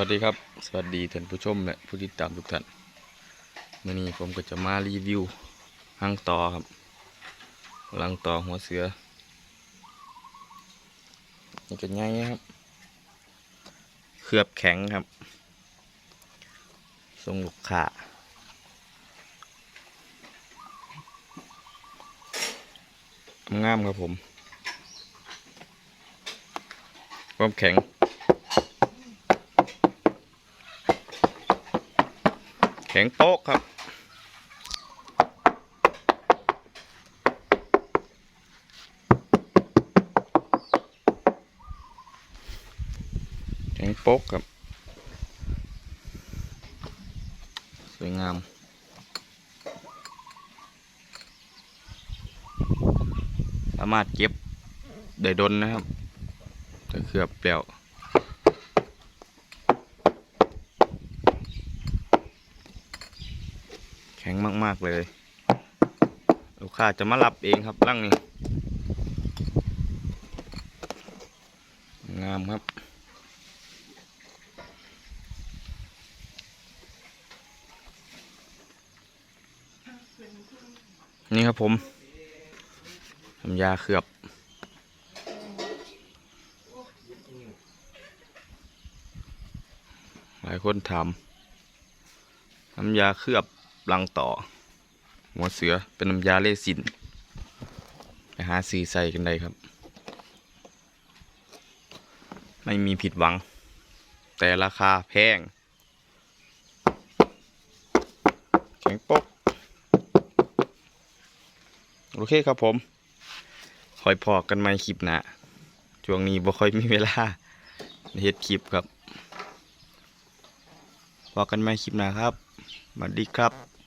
วัสดีครับ สวัสดีท่านผู้ชมและผู้ติดตามทุกท่านมื่อนี้ผมก็จะมารีวิวหางต่อครับหลังต่อหัวเสือ นี่ก็ง่ายครับ เคลือบแข็งครับ ทรงลูกขางามครับผม ความแข็ง แข็งโป๊กครับแข็งโป๊กครับ สวยงามสามารถเก็บได้ดนนะครับถ้าเคลือบเปลี่ยว ข็งมาก ๆ เลย ลูกค้าจะมารับเองครับร่างนี้ งามครับนี่ครับผมทำยาเคลือบ หลายคนถามน้ำยาเคลือบ รังต่อ หัวเสือเป็นน้ำยาเลสินไปหาซื้อใส่กันได้ครับ ไม่มีผิดหวัง แต่ราคาแพง แข็งปกโอเคครับผมคอยพอกันไหมคลิปหนะช่วงนี้บ่ค่อยมีเวลาเฮ็ดคลิปครับพอกันไหมคลิปหนะครับสวัสดีครับ